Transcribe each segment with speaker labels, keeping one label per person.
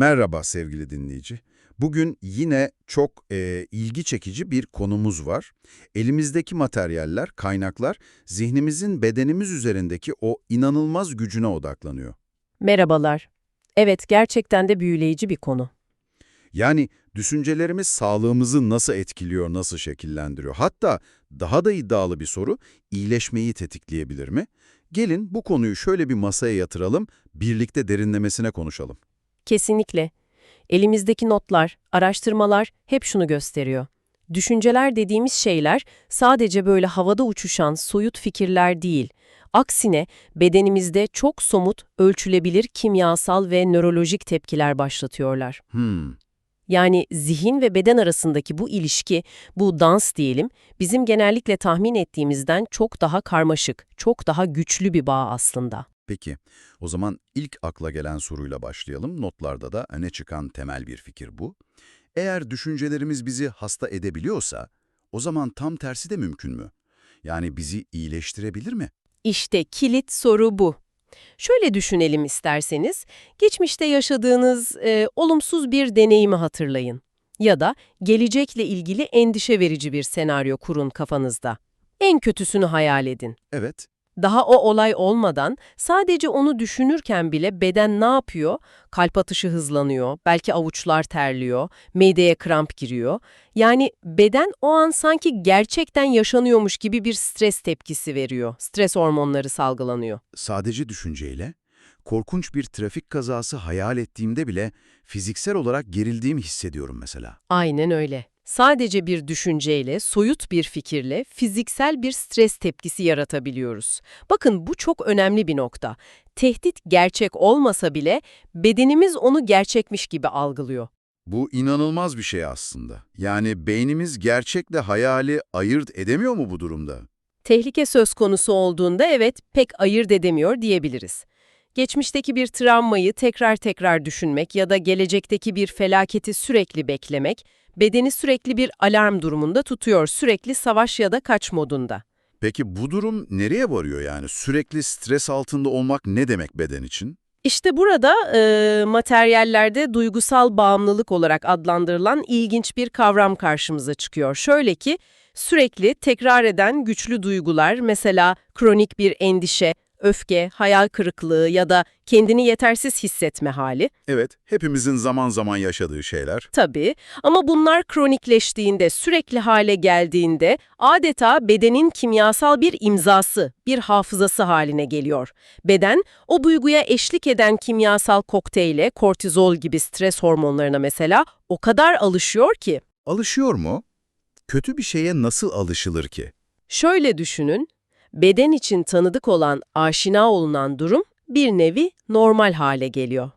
Speaker 1: Merhaba sevgili dinleyici. Bugün yine çok e, ilgi çekici bir konumuz var. Elimizdeki materyaller, kaynaklar zihnimizin bedenimiz üzerindeki o inanılmaz gücüne odaklanıyor.
Speaker 2: Merhabalar. Evet, gerçekten de büyüleyici bir konu.
Speaker 1: Yani düşüncelerimiz sağlığımızı nasıl etkiliyor, nasıl şekillendiriyor? Hatta daha da iddialı bir soru, iyileşmeyi tetikleyebilir mi? Gelin bu konuyu şöyle bir masaya yatıralım, birlikte derinlemesine konuşalım.
Speaker 2: Kesinlikle. Elimizdeki notlar, araştırmalar hep şunu gösteriyor. Düşünceler dediğimiz şeyler sadece böyle havada uçuşan soyut fikirler değil. Aksine bedenimizde çok somut, ölçülebilir kimyasal ve nörolojik tepkiler başlatıyorlar.
Speaker 1: Hmm,
Speaker 2: Yani zihin ve beden arasındaki bu ilişki, bu dans diyelim, bizim genellikle tahmin ettiğimizden çok daha karmaşık, çok daha güçlü bir bağ aslında.
Speaker 1: Peki, o zaman ilk akla gelen soruyla başlayalım. Notlarda da öne çıkan temel bir fikir bu. Eğer düşüncelerimiz bizi hasta edebiliyorsa, o zaman tam tersi de mümkün mü? Yani bizi iyileştirebilir mi?
Speaker 2: İşte kilit soru bu. Şöyle düşünelim isterseniz, geçmişte yaşadığınız e, olumsuz bir deneyimi hatırlayın. Ya da gelecekle ilgili endişe verici bir senaryo kurun kafanızda. En kötüsünü hayal edin.
Speaker 1: Evet,
Speaker 2: Daha o olay olmadan sadece onu düşünürken bile beden ne yapıyor? Kalp atışı hızlanıyor, belki avuçlar terliyor, mideye kramp giriyor. Yani beden o an sanki gerçekten yaşanıyormuş gibi bir stres tepkisi veriyor. Stres hormonları salgılanıyor.
Speaker 1: sadece düşünceyle, korkunç bir trafik kazası hayal ettiğimde bile fiziksel olarak gerildiğimi hissediyorum mesela.
Speaker 2: Aynen öyle. Sadece bir düşünceyle, soyut bir fikirle fiziksel bir stres tepkisi yaratabiliyoruz. Bakın bu çok önemli bir nokta. Tehdit gerçek olmasa bile bedenimiz onu gerçekmiş gibi algılıyor.
Speaker 1: Bu inanılmaz bir şey aslında. Yani beynimiz gerçekle hayali ayırt edemiyor mu bu durumda?
Speaker 2: Tehlike söz konusu olduğunda evet pek ayırt edemiyor diyebiliriz. Geçmişteki bir travmayı tekrar tekrar düşünmek ya da gelecekteki bir felaketi sürekli beklemek, bedeni sürekli bir alarm durumunda tutuyor, sürekli savaş ya da kaç modunda.
Speaker 1: Peki bu durum nereye varıyor yani? Sürekli stres altında olmak ne demek beden için?
Speaker 2: İşte burada e, materyallerde duygusal bağımlılık olarak adlandırılan ilginç bir kavram karşımıza çıkıyor. Şöyle ki sürekli tekrar eden güçlü duygular mesela kronik bir endişe, öfke, hayal kırıklığı ya da kendini yetersiz hissetme hali.
Speaker 1: Evet, hepimizin zaman zaman yaşadığı şeyler.
Speaker 2: Tabii ama bunlar kronikleştiğinde, sürekli hale geldiğinde adeta bedenin kimyasal bir imzası, bir hafızası haline geliyor. Beden o duyguya eşlik eden kimyasal kokteyle, kortizol gibi stres hormonlarına mesela o kadar alışıyor ki.
Speaker 1: Alışıyor mu? Kötü bir şeye nasıl alışılır ki?
Speaker 2: Şöyle düşünün, beden için tanıdık olan, aşina olunan durum bir nevi normal hale geliyor.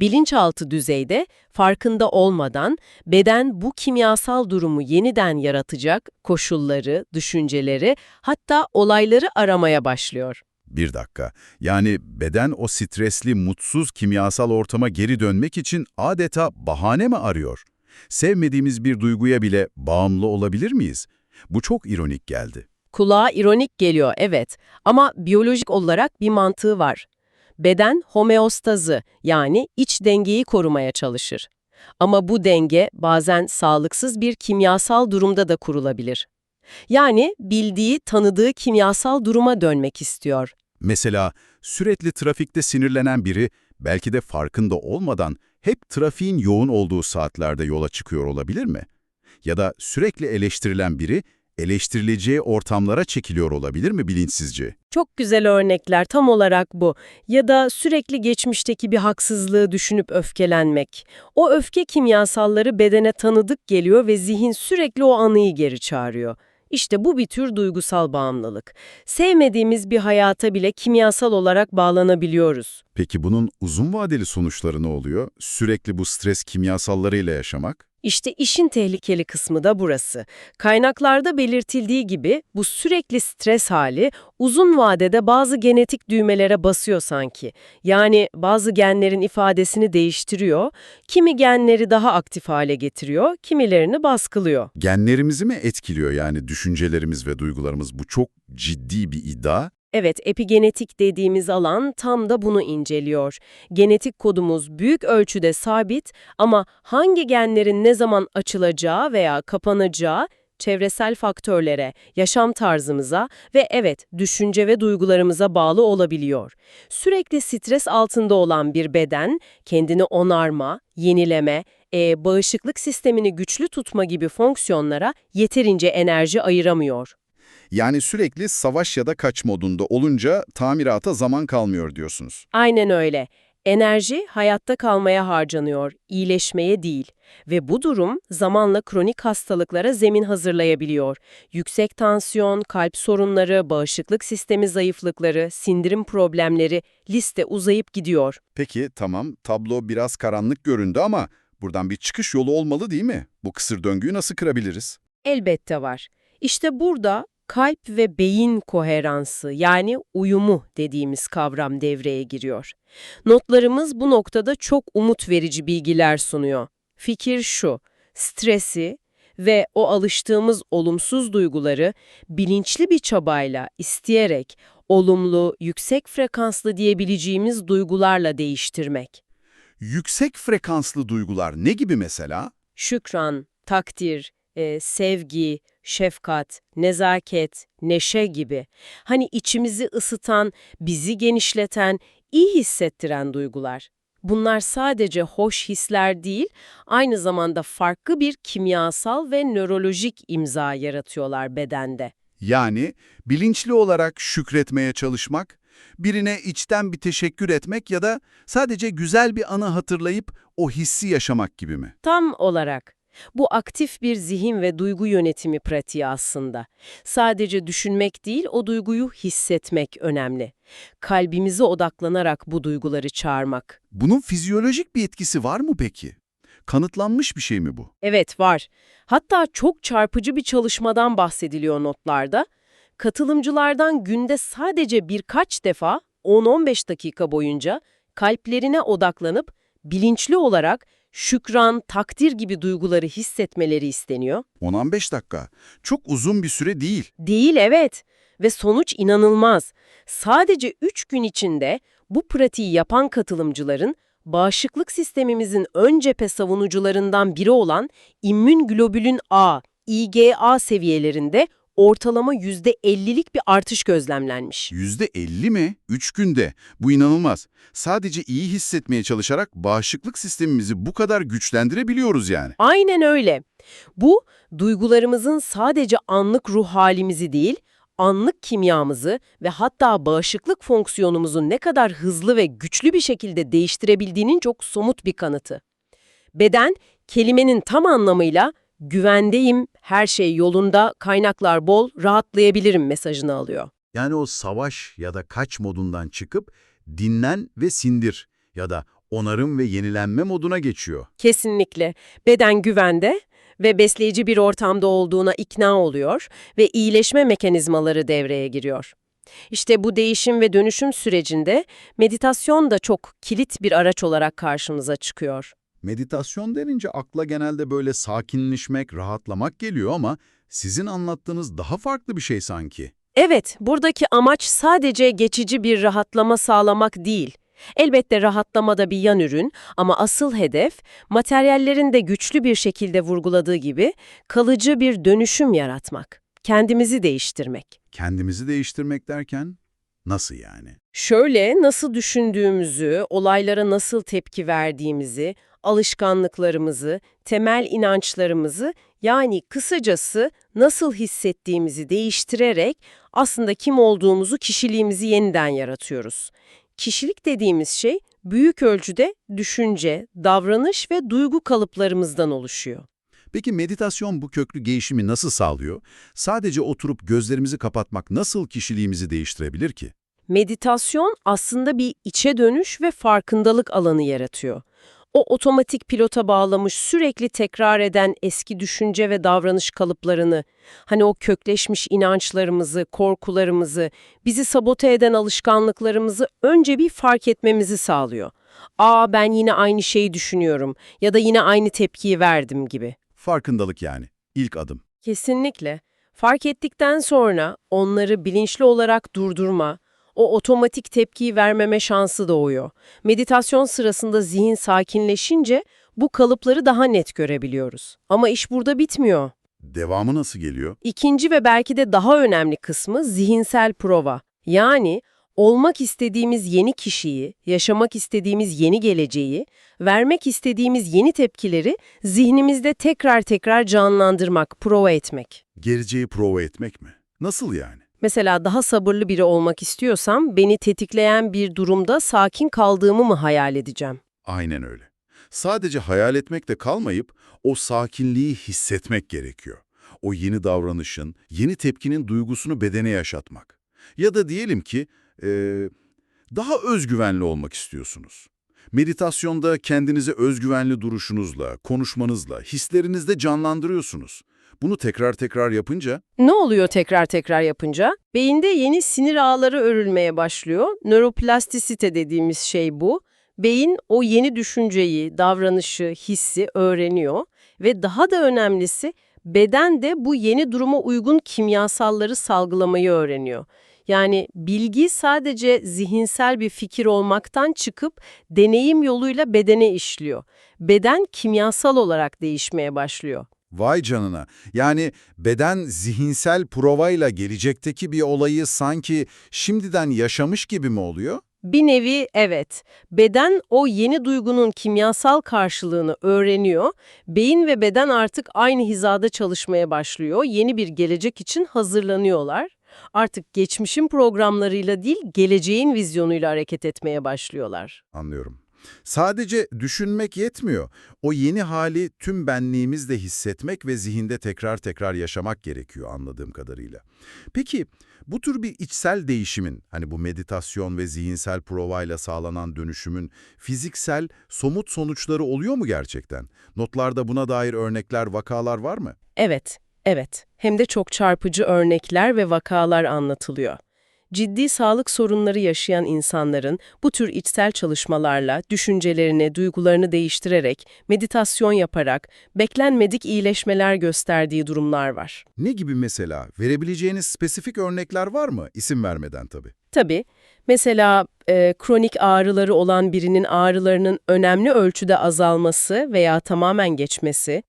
Speaker 2: Bilinçaltı düzeyde farkında olmadan beden bu kimyasal durumu yeniden yaratacak koşulları, düşünceleri hatta olayları aramaya başlıyor.
Speaker 1: Bir dakika. Yani beden o stresli, mutsuz kimyasal ortama geri dönmek için adeta bahane mi arıyor? Sevmediğimiz bir duyguya bile bağımlı olabilir miyiz? Bu çok ironik geldi.
Speaker 2: Kulağa ironik geliyor evet ama biyolojik olarak bir mantığı var. Beden homeostazı yani iç dengeyi korumaya çalışır. Ama bu denge bazen sağlıksız bir kimyasal durumda da kurulabilir. Yani bildiği, tanıdığı kimyasal duruma dönmek istiyor.
Speaker 1: Mesela sürekli trafikte sinirlenen biri belki de farkında olmadan hep trafiğin yoğun olduğu saatlerde yola çıkıyor olabilir mi? Ya da sürekli eleştirilen biri eleştirileceği ortamlara çekiliyor olabilir mi bilinçsizce?
Speaker 2: Çok güzel örnekler tam olarak bu. Ya da sürekli geçmişteki bir haksızlığı düşünüp öfkelenmek. O öfke kimyasalları bedene tanıdık geliyor ve zihin sürekli o anıyı geri çağırıyor. İşte bu bir tür duygusal bağımlılık. Sevmediğimiz bir hayata bile kimyasal olarak bağlanabiliyoruz.
Speaker 1: Peki bunun uzun vadeli sonuçları ne oluyor? Sürekli bu stres kimyasallarıyla yaşamak?
Speaker 2: İşte işin tehlikeli kısmı da burası. Kaynaklarda belirtildiği gibi bu sürekli stres hali uzun vadede bazı genetik düğmelere basıyor sanki. Yani bazı genlerin ifadesini değiştiriyor, kimi genleri daha aktif hale getiriyor, kimilerini baskılıyor.
Speaker 1: Genlerimizi mi etkiliyor yani düşüncelerimiz ve duygularımız? Bu çok ciddi bir iddia.
Speaker 2: Evet, epigenetik dediğimiz alan tam da bunu inceliyor. Genetik kodumuz büyük ölçüde sabit ama hangi genlerin ne zaman açılacağı veya kapanacağı çevresel faktörlere, yaşam tarzımıza ve evet, düşünce ve duygularımıza bağlı olabiliyor. Sürekli stres altında olan bir beden, kendini onarma, yenileme, e, bağışıklık sistemini güçlü tutma gibi fonksiyonlara yeterince enerji ayıramıyor.
Speaker 1: Yani sürekli savaş ya da kaç modunda olunca tamirata zaman kalmıyor diyorsunuz.
Speaker 2: Aynen öyle. Enerji hayatta kalmaya harcanıyor, iyileşmeye değil. Ve bu durum zamanla kronik hastalıklara zemin hazırlayabiliyor. Yüksek tansiyon, kalp sorunları, bağışıklık sistemi zayıflıkları, sindirim problemleri liste uzayıp gidiyor.
Speaker 1: Peki tamam tablo biraz karanlık göründü ama buradan bir çıkış yolu olmalı değil mi? Bu kısır döngüyü nasıl kırabiliriz?
Speaker 2: Elbette var. İşte burada kalp ve beyin koheransı yani uyumu dediğimiz kavram devreye giriyor. Notlarımız bu noktada çok umut verici bilgiler sunuyor. Fikir şu, stresi ve o alıştığımız olumsuz duyguları bilinçli bir çabayla, isteyerek, olumlu, yüksek frekanslı diyebileceğimiz duygularla değiştirmek.
Speaker 1: Yüksek frekanslı duygular ne gibi mesela?
Speaker 2: şükran, takdir, e, sevgi, şefkat, nezaket, neşe gibi. Hani içimizi ısıtan, bizi genişleten, iyi hissettiren duygular. Bunlar sadece hoş hisler değil, aynı zamanda farklı bir kimyasal ve nörolojik imza yaratıyorlar bedende.
Speaker 1: Yani bilinçli olarak şükretmeye çalışmak, birine içten bir teşekkür etmek ya da sadece güzel bir anı hatırlayıp o hissi yaşamak gibi mi?
Speaker 2: Tam olarak. Bu aktif bir zihin ve duygu yönetimi pratiği aslında. Sadece düşünmek değil, o duyguyu hissetmek önemli. Kalbimize odaklanarak bu duyguları çağırmak.
Speaker 1: Bunun fizyolojik bir etkisi var mı peki? Kanıtlanmış bir şey mi bu?
Speaker 2: Evet var. Hatta çok çarpıcı bir çalışmadan bahsediliyor notlarda. Katılımcılardan günde sadece birkaç defa 10-15 dakika boyunca kalplerine odaklanıp bilinçli olarak şükran, takdir gibi duyguları hissetmeleri isteniyor.
Speaker 1: 10-15 dakika. Çok uzun bir süre değil.
Speaker 2: Değil evet ve sonuç inanılmaz. Sadece 3 gün içinde bu pratiği yapan katılımcıların bağışıklık sistemimizin ön cephe savunucularından biri olan immün globulin A, IgA seviyelerinde ortalama %50'lik bir artış gözlemlenmiş.
Speaker 1: %50 mi? 3 günde. Bu inanılmaz. Sadece iyi hissetmeye çalışarak bağışıklık sistemimizi bu kadar güçlendirebiliyoruz yani.
Speaker 2: Aynen öyle. Bu, duygularımızın sadece anlık ruh halimizi değil, anlık kimyamızı ve hatta bağışıklık fonksiyonumuzu ne kadar hızlı ve güçlü bir şekilde değiştirebildiğinin çok somut bir kanıtı. Beden, kelimenin tam anlamıyla güvendeyim, her şey yolunda, kaynaklar bol, rahatlayabilirim mesajını alıyor.
Speaker 1: Yani o savaş ya da kaç modundan çıkıp dinlen ve sindir ya da onarım ve yenilenme moduna geçiyor.
Speaker 2: Kesinlikle. Beden güvende ve besleyici bir ortamda olduğuna ikna oluyor ve iyileşme mekanizmaları devreye giriyor. İşte bu değişim ve dönüşüm sürecinde meditasyon da çok kilit bir araç olarak karşımıza çıkıyor.
Speaker 1: Meditasyon denince akla genelde böyle sakinleşmek, rahatlamak geliyor ama sizin anlattığınız daha farklı bir şey sanki.
Speaker 2: Evet, buradaki amaç sadece geçici bir rahatlama sağlamak değil. Elbette rahatlama da bir yan ürün ama asıl hedef, materyallerin de güçlü bir şekilde vurguladığı gibi kalıcı bir dönüşüm yaratmak, kendimizi değiştirmek.
Speaker 1: Kendimizi değiştirmek derken nasıl yani?
Speaker 2: Şöyle nasıl düşündüğümüzü, olaylara nasıl tepki verdiğimizi, alışkanlıklarımızı, temel inançlarımızı yani kısacası nasıl hissettiğimizi değiştirerek aslında kim olduğumuzu, kişiliğimizi yeniden yaratıyoruz. Kişilik dediğimiz şey büyük ölçüde düşünce, davranış ve duygu kalıplarımızdan oluşuyor.
Speaker 1: Peki meditasyon bu köklü değişimi nasıl sağlıyor? Sadece oturup gözlerimizi kapatmak nasıl kişiliğimizi değiştirebilir ki?
Speaker 2: Meditasyon aslında bir içe dönüş ve farkındalık alanı yaratıyor. O otomatik pilota bağlamış sürekli tekrar eden eski düşünce ve davranış kalıplarını, hani o kökleşmiş inançlarımızı, korkularımızı, bizi sabote eden alışkanlıklarımızı önce bir fark etmemizi sağlıyor. Aa ben yine aynı şeyi düşünüyorum ya da yine aynı tepkiyi verdim gibi.
Speaker 1: Farkındalık yani. İlk adım.
Speaker 2: Kesinlikle. Fark ettikten sonra onları bilinçli olarak durdurma, o otomatik tepkiyi vermeme şansı doğuyor. Meditasyon sırasında zihin sakinleşince bu kalıpları daha net görebiliyoruz. Ama iş burada bitmiyor.
Speaker 1: Devamı nasıl geliyor?
Speaker 2: İkinci ve belki de daha önemli kısmı zihinsel prova. Yani olmak istediğimiz yeni kişiyi, yaşamak istediğimiz yeni geleceği, vermek istediğimiz yeni tepkileri zihnimizde tekrar tekrar canlandırmak, prova etmek.
Speaker 1: Geleceği prova etmek mi? Nasıl yani?
Speaker 2: Mesela daha sabırlı biri olmak istiyorsam beni tetikleyen bir durumda sakin kaldığımı mı hayal edeceğim?
Speaker 1: Aynen öyle. Sadece hayal etmekle kalmayıp o sakinliği hissetmek gerekiyor. O yeni davranışın, yeni tepkinin duygusunu bedene yaşatmak. Ya da diyelim ki eee, daha özgüvenli olmak istiyorsunuz. Meditasyonda kendinizi özgüvenli duruşunuzla, konuşmanızla, hislerinizle canlandırıyorsunuz. Bunu tekrar tekrar yapınca
Speaker 2: Ne oluyor tekrar tekrar yapınca? Beyinde yeni sinir ağları örülmeye başlıyor. Nöroplastisite dediğimiz şey bu. Beyin o yeni düşünceyi, davranışı, hissi öğreniyor ve daha da önemlisi beden de bu yeni duruma uygun kimyasalları salgılamayı öğreniyor. Yani bilgi sadece zihinsel bir fikir olmaktan çıkıp deneyim yoluyla bedene işliyor. Beden kimyasal olarak değişmeye başlıyor.
Speaker 1: Vay canına. Yani beden zihinsel provayla gelecekteki bir olayı sanki şimdiden yaşamış gibi mi oluyor?
Speaker 2: Bir nevi evet. Beden o yeni duygunun kimyasal karşılığını öğreniyor. Beyin ve beden artık aynı hizada çalışmaya başlıyor. Yeni bir gelecek için hazırlanıyorlar. Artık geçmişin programlarıyla değil, geleceğin vizyonuyla hareket etmeye başlıyorlar.
Speaker 1: Anlıyorum. Sadece düşünmek yetmiyor. O yeni hali tüm benliğimizle hissetmek ve zihinde tekrar tekrar yaşamak gerekiyor anladığım kadarıyla. Peki bu tür bir içsel değişimin, hani bu meditasyon ve zihinsel provayla sağlanan dönüşümün fiziksel, somut sonuçları oluyor mu gerçekten? Notlarda buna dair örnekler, vakalar var mı?
Speaker 2: Evet, evet. Hem de çok çarpıcı örnekler ve vakalar anlatılıyor. Ciddi sağlık sorunları yaşayan insanların bu tür içsel çalışmalarla düşüncelerini, duygularını değiştirerek, meditasyon yaparak beklenmedik iyileşmeler gösterdiği durumlar var.
Speaker 1: Ne gibi mesela? Verebileceğiniz spesifik örnekler var mı? İsim vermeden tabii.
Speaker 2: Tabii, mesela e, kronik ağrıları olan birinin ağrılarının önemli ölçüde azalması veya tamamen geçmesi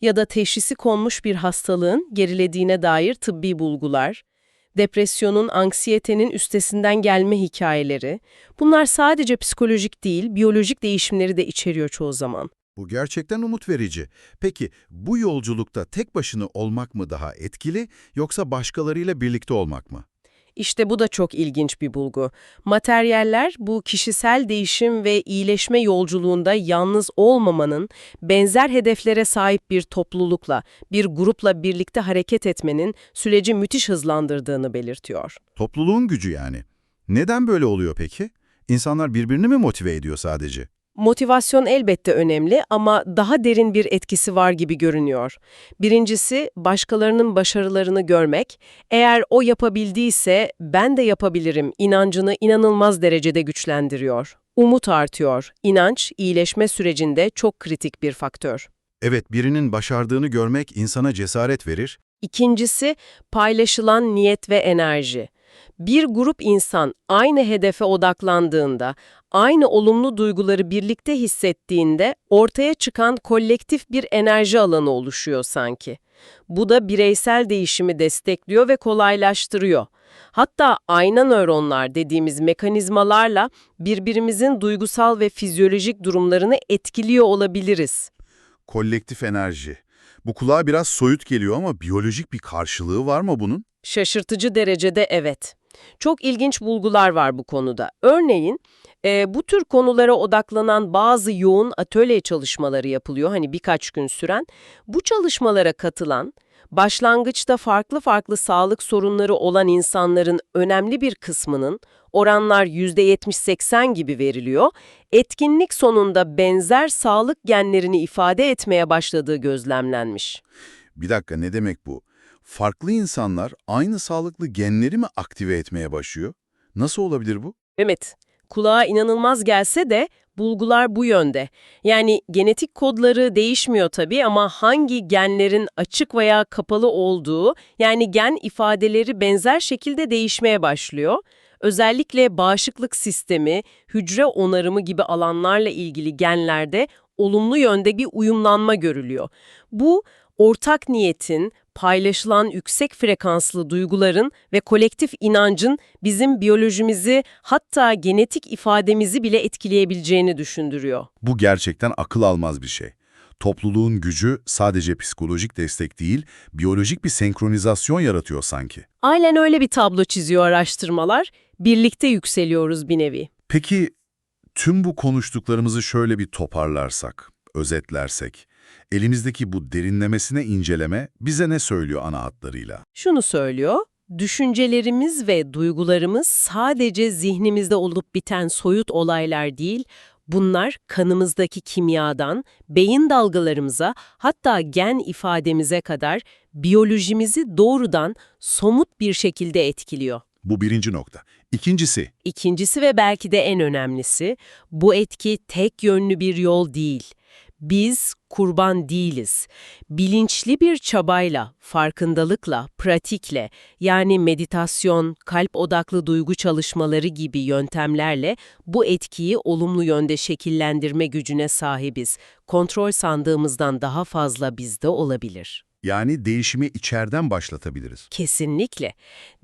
Speaker 2: ya da teşhisi konmuş bir hastalığın gerilediğine dair tıbbi bulgular, depresyonun, anksiyetenin üstesinden gelme hikayeleri, bunlar sadece psikolojik değil, biyolojik değişimleri de içeriyor çoğu zaman.
Speaker 1: Bu gerçekten umut verici. Peki bu yolculukta tek başına olmak mı daha etkili yoksa başkalarıyla birlikte olmak mı?
Speaker 2: İşte bu da çok ilginç bir bulgu. Materyaller bu kişisel değişim ve iyileşme yolculuğunda yalnız olmamanın, benzer hedeflere sahip bir toplulukla, bir grupla birlikte hareket etmenin süreci müthiş hızlandırdığını belirtiyor.
Speaker 1: Topluluğun gücü yani. Neden böyle oluyor peki? İnsanlar birbirini mi motive ediyor sadece?
Speaker 2: Motivasyon elbette önemli ama daha derin bir etkisi var gibi görünüyor. Birincisi, başkalarının başarılarını görmek. Eğer o yapabildiyse ben de yapabilirim inancını inanılmaz derecede güçlendiriyor. Umut artıyor. İnanç, iyileşme sürecinde çok kritik bir faktör.
Speaker 1: Evet, birinin başardığını görmek insana cesaret verir.
Speaker 2: İkincisi, paylaşılan niyet ve enerji. Bir grup insan aynı hedefe odaklandığında, aynı olumlu duyguları birlikte hissettiğinde ortaya çıkan kolektif bir enerji alanı oluşuyor sanki. Bu da bireysel değişimi destekliyor ve kolaylaştırıyor. Hatta ayna nöronlar dediğimiz mekanizmalarla birbirimizin duygusal ve fizyolojik durumlarını etkiliyor olabiliriz.
Speaker 1: Kolektif enerji. Bu kulağa biraz soyut geliyor ama biyolojik bir karşılığı var mı bunun?
Speaker 2: Şaşırtıcı derecede evet. Çok ilginç bulgular var bu konuda. Örneğin e, bu tür konulara odaklanan bazı yoğun atölye çalışmaları yapılıyor hani birkaç gün süren. Bu çalışmalara katılan, başlangıçta farklı farklı sağlık sorunları olan insanların önemli bir kısmının oranlar %70-80 gibi veriliyor, etkinlik sonunda benzer sağlık genlerini ifade etmeye başladığı gözlemlenmiş.
Speaker 1: Bir dakika ne demek bu? Farklı insanlar aynı sağlıklı genleri mi aktive etmeye başlıyor? Nasıl olabilir bu?
Speaker 2: Evet, Kulağa inanılmaz gelse de bulgular bu yönde. Yani genetik kodları değişmiyor tabii ama hangi genlerin açık veya kapalı olduğu, yani gen ifadeleri benzer şekilde değişmeye başlıyor. Özellikle bağışıklık sistemi, hücre onarımı gibi alanlarla ilgili genlerde olumlu yönde bir uyumlanma görülüyor. Bu, ortak niyetin, paylaşılan yüksek frekanslı duyguların ve kolektif inancın bizim biyolojimizi hatta genetik ifademizi bile etkileyebileceğini düşündürüyor.
Speaker 1: Bu gerçekten akıl almaz bir şey. Topluluğun gücü sadece psikolojik destek değil, biyolojik bir senkronizasyon yaratıyor sanki.
Speaker 2: Aynen öyle bir tablo çiziyor araştırmalar. Birlikte yükseliyoruz bir nevi.
Speaker 1: Peki tüm bu konuştuklarımızı şöyle bir toparlarsak, özetlersek, elimizdeki bu derinlemesine inceleme bize ne söylüyor ana hatlarıyla?
Speaker 2: Şunu söylüyor, düşüncelerimiz ve duygularımız sadece zihnimizde olup biten soyut olaylar değil, bunlar kanımızdaki kimyadan, beyin dalgalarımıza, hatta gen ifademize kadar biyolojimizi doğrudan somut bir şekilde etkiliyor.
Speaker 1: Bu birinci nokta. İkincisi,
Speaker 2: İkincisi ve belki de en önemlisi, bu etki tek yönlü bir yol değil. Biz kurban değiliz. Bilinçli bir çabayla, farkındalıkla, pratikle, yani meditasyon, kalp odaklı duygu çalışmaları gibi yöntemlerle bu etkiyi olumlu yönde şekillendirme gücüne sahibiz. Kontrol sandığımızdan daha fazla bizde olabilir.
Speaker 1: Yani değişimi içeriden başlatabiliriz.
Speaker 2: Kesinlikle.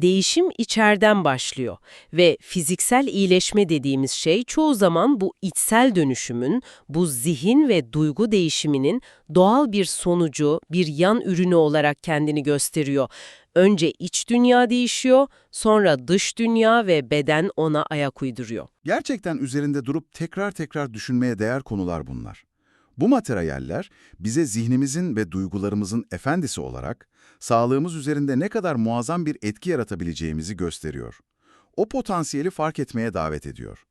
Speaker 2: Değişim içeriden başlıyor ve fiziksel iyileşme dediğimiz şey çoğu zaman bu içsel dönüşümün, bu zihin ve duygu değişiminin doğal bir sonucu, bir yan ürünü olarak kendini gösteriyor. Önce iç dünya değişiyor, sonra dış dünya ve beden ona ayak uyduruyor.
Speaker 1: Gerçekten üzerinde durup tekrar tekrar düşünmeye değer konular bunlar. Bu materyaller bize zihnimizin ve duygularımızın efendisi olarak sağlığımız üzerinde ne kadar muazzam bir etki yaratabileceğimizi gösteriyor. O potansiyeli fark etmeye davet ediyor.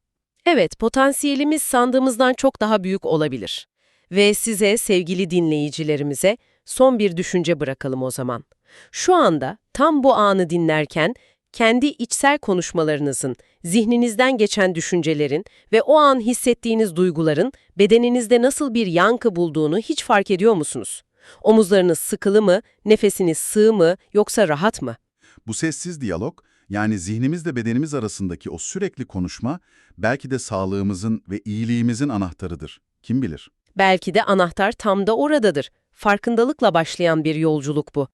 Speaker 2: Evet, potansiyelimiz sandığımızdan çok daha büyük olabilir. Ve size, sevgili dinleyicilerimize, son bir düşünce bırakalım o zaman. Şu anda, tam bu anı dinlerken, kendi içsel konuşmalarınızın, zihninizden geçen düşüncelerin ve o an hissettiğiniz duyguların bedeninizde nasıl bir yankı bulduğunu hiç fark ediyor musunuz? Omuzlarınız sıkılı mı, nefesiniz sığ mı yoksa rahat mı?
Speaker 1: Bu sessiz diyalog, yani zihnimizle bedenimiz arasındaki o sürekli konuşma, belki de sağlığımızın ve iyiliğimizin anahtarıdır. Kim bilir?
Speaker 2: Belki de anahtar tam da oradadır. Farkındalıkla başlayan bir yolculuk bu.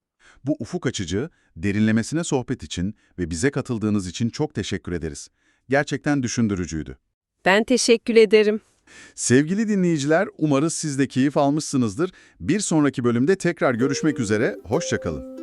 Speaker 1: Bu ufuk açıcı, derinlemesine sohbet için ve bize katıldığınız için çok teşekkür ederiz. Gerçekten düşündürücüydü.
Speaker 2: Ben teşekkür ederim.
Speaker 1: Sevgili dinleyiciler, umarız siz de keyif almışsınızdır. Bir sonraki bölümde tekrar görüşmek üzere, hoşçakalın.